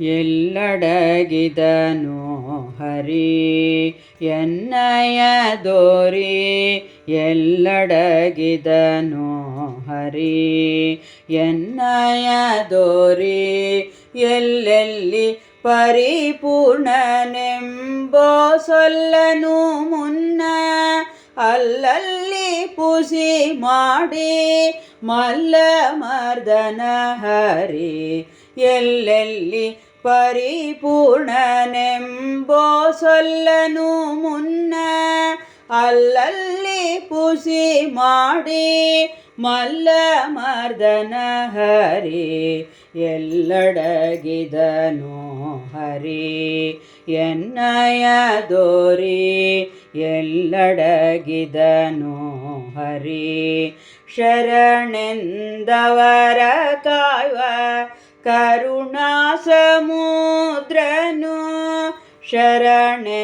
ಎಲ್ಲಡಗಿದನು ಹರಿ, ಎನ್ನಯ ದೋರಿ, ಎಲ್ಲಡಗಿದನು ಹರಿ, ಎನ್ನಯ ದೋರಿ, ಎಲ್ಲೆಲ್ಲಿ ಪರಿಪೂರ್ಣನೆಂಬೋ ಸೊಲ್ಲನು ಮುನ್ನ, ಅಲ್ಲಲ್ಲಿ ಪುಸಿ ಮಾಡಿ ಮಲ್ಲ ಮರ್ದನ ಹರಿ, ಎಲ್ಲೆಲ್ಲಿ ಪರಿಪೂರ್ಣನೆಂಬೋ ಸೊಲ್ಲನು ಮುನ್ನ ಅಲ್ಲಲ್ಲಿ ಪುಸಿ ಮಾಡಿ ಮಲ್ಲ ಮರ್ದನ ಹರಿ ಎಲ್ಲಡಗಿದನು ಹರಿ ಎನ್ನಯ ದೋರಿ ಎಲ್ಲಡಗಿದನು ಹರಿ ಶರಣೆಂದವರ ಕಾಯುವ करुणासमुद्रनु शरणकाय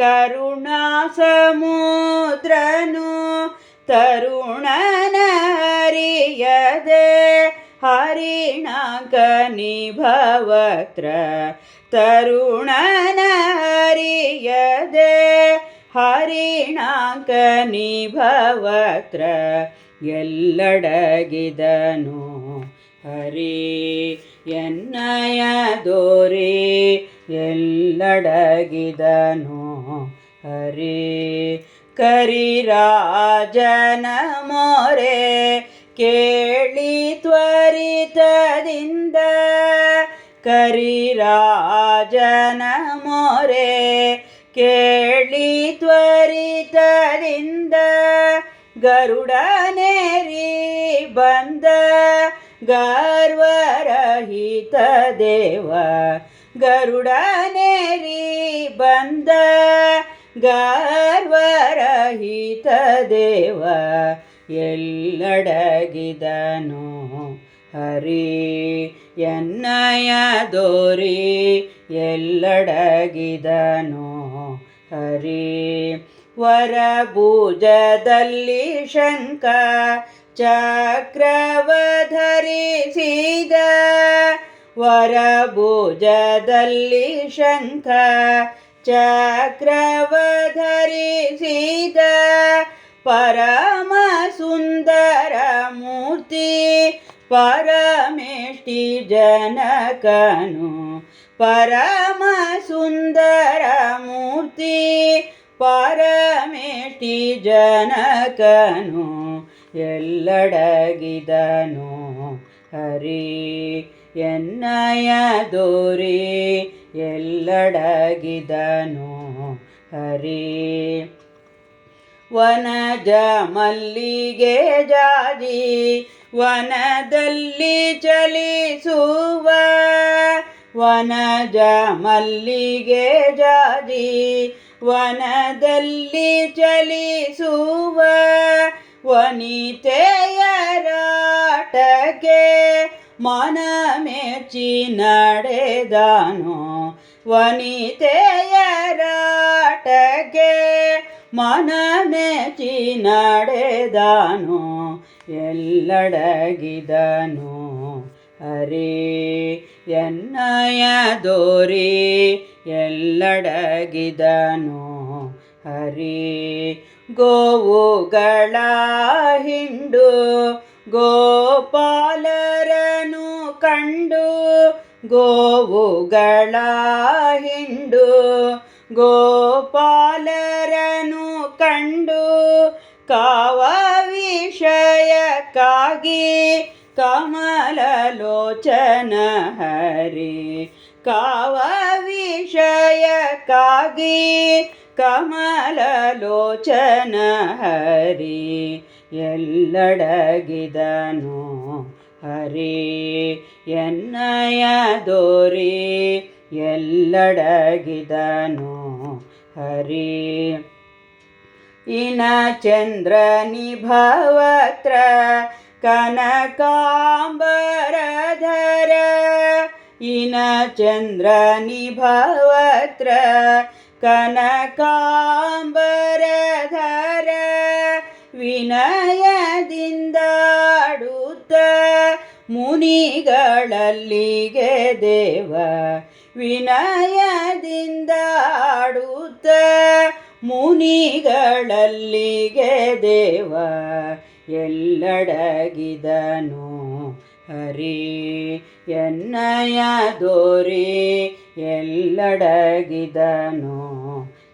करुणासमुद्रनु तरुणनरियदे हरिणा कनिभवत्र तरुण नारियदे हरिणा कनिभवत्र ಎಲ್ಲಡಗಿದನು. ಹರಿ, ಎನ್ನಯ ದೋರಿ, ಎಲ್ಲಡಗಿದನು. ಹರಿ ಕರಿರಾಜನ ಮೋರೆ, ಕೇಳಿ ತ್ವರಿತದಿಂದ. ಕರಿರಾಜನ ಮೋರೆ, ಕೇಳಿ ತ್ವರಿತದಿಂದ. ಗರುಡನೇರಿ ಬಂದ ಗರ್ವರಹಿತ ದೇವ. ಗರುಡನೇರಿ ಬಂದ ಗರ್ವರಹಿತ ದೇವ. ಎಲ್ಲಡಗಿದನು ಹರಿ ಎನ್ನಯ ದೋರಿ. ಎಲ್ಲಡಗಿದನು ಹರಿ ವರಭುಜದಲ್ಲಿ ಶಂಕ ಚಕ್ರವಧರಿಸಿದ ವರಭುಜದಲ್ಲಿ ಶಂಖ ಚಕ್ರವಧರಿಸಿದ ಪರಮ ಸುಂದರ ಮೂರ್ತಿ ಪರಮೇಷ್ಟಿ ಜನಕನು ಪರಮ ಸುಂದರ ಮೂರ್ತಿ ಪರಮೇಷ್ಟಿ ಜನಕನು ಎಲ್ಲಡಗಿದನು. ಹರಿ, ಎನ್ನಯ ದೋರಿ, ಎಲ್ಲಡಗಿದನು. ಹರಿ, ವನಜ ಮಲ್ಲಿಗೆ ಜಾಜಿ, ವನದಲ್ಲಿ ಚಲಿಸುವ. ವನಜ ಮಲ್ಲಿಗೆ ಜಾಜಿ, ವನದಲ್ಲಿ ಚಲಿಸುವ. ವನಿತೆಯರಾಟಕ್ಕೆ ಮನ ಮೆಚ್ಚಿ ನಡೆದಾನು. ವನಿತೆಯರಾಟಕ್ಕೆ ಮನ ಮೆಚ್ಚಿ ನಡೆದಾನು. ಎಲ್ಲಡಗಿದನು. ಹರಿ ಎನ್ನಯ ದೋರಿ ಎಲ್ಲಡಗಿದನು. ಹರಿ ಗೋವುಗಳ ಹಿಂಡು ಗೋಪಾಲರನು ಕಂಡು ಗೋವುಗಳ ಹಿಂಡು ಗೋಪಾಲರನು ಕಂಡು ಕಾವ ವಿಷಯಕ್ಕಾಗಿ ಕಮಲಲೋಚನ ಹರಿ ಕಾವ ವಿಷಯಕ್ಕಾಗಿ ಕಮಲಲೋಚನ ಹರಿ ಎಲ್ಲಡಗಿದನು ಹರಿ ಎನ್ನಯ ದೋರಿ ಎಲ್ಲಡಗಿದನು ಹರಿ. ಇನ ಚಂದ್ರ ನಿಭವತ್ರ ಕನಕಾಂಬರಧರ ಚಂದ್ರ ನಿಭವತ್ರ ಕನಕಾಂಬರಧರ ವಿನಯದಿಂದಾಡುತ್ತ ಮುನಿಗಳಲ್ಲಿಗೆ ದೇವ ವಿನಯದಿಂದಾಡುತ್ತ ಮುನಿಗಳಲ್ಲಿಗೆ ದೇವ ಎಲ್ಲಡಗಿದನು. ಹರಿ ಎನ್ನಯ ದೋರಿ ಎಲ್ಲಡಗಿದನು.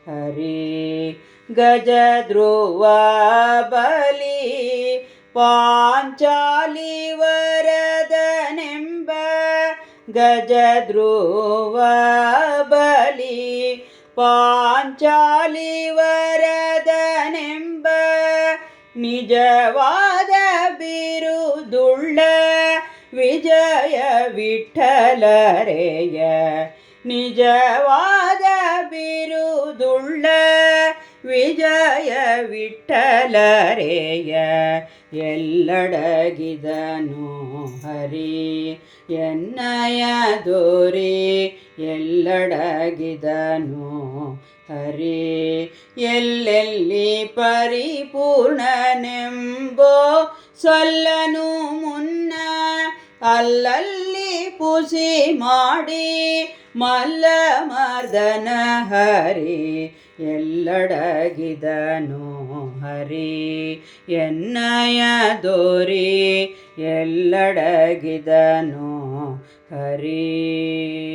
ಹರಿ ಗಜಧ್ರುವ ಬಲಿ ಪಾಂಚಾಲಿ ವರದನೆಂಬ ಗಜಧ್ರುವ ಬಲಿ ಪಾಂಚಾಲಿ ವರದನೆಂಬ ನಿಜವಾದ ವಿಠಲರೆಯ ನಿಜವಾದ ಬಿರುದುಳ್ಳ ವಿಜಯ ವಿಠಲರೆಯ ಎಲ್ಲಡಗಿದನು ಹರಿ, ಎನ್ನಯ ದೋರಿ, ಎಲ್ಲಡಗಿದನು ಹರಿ. ಎಲ್ಲೆಲ್ಲಿ ಪರಿಪೂರ್ಣನೆಂಬೋ ಸೊಲ್ಲನು ಮುನ್ನ ಅಲ್ಲಲ್ಲಿ ಪೂಜೆ ಮಾಡಿ ಮಲ್ಲ ಮರ್ದನ ಹರಿ ಎಲ್ಲಡಗಿದನು ಹರಿ ಎನ್ನಯ ದೋರಿ ಎಲ್ಲಡಗಿದನು ಹರಿ.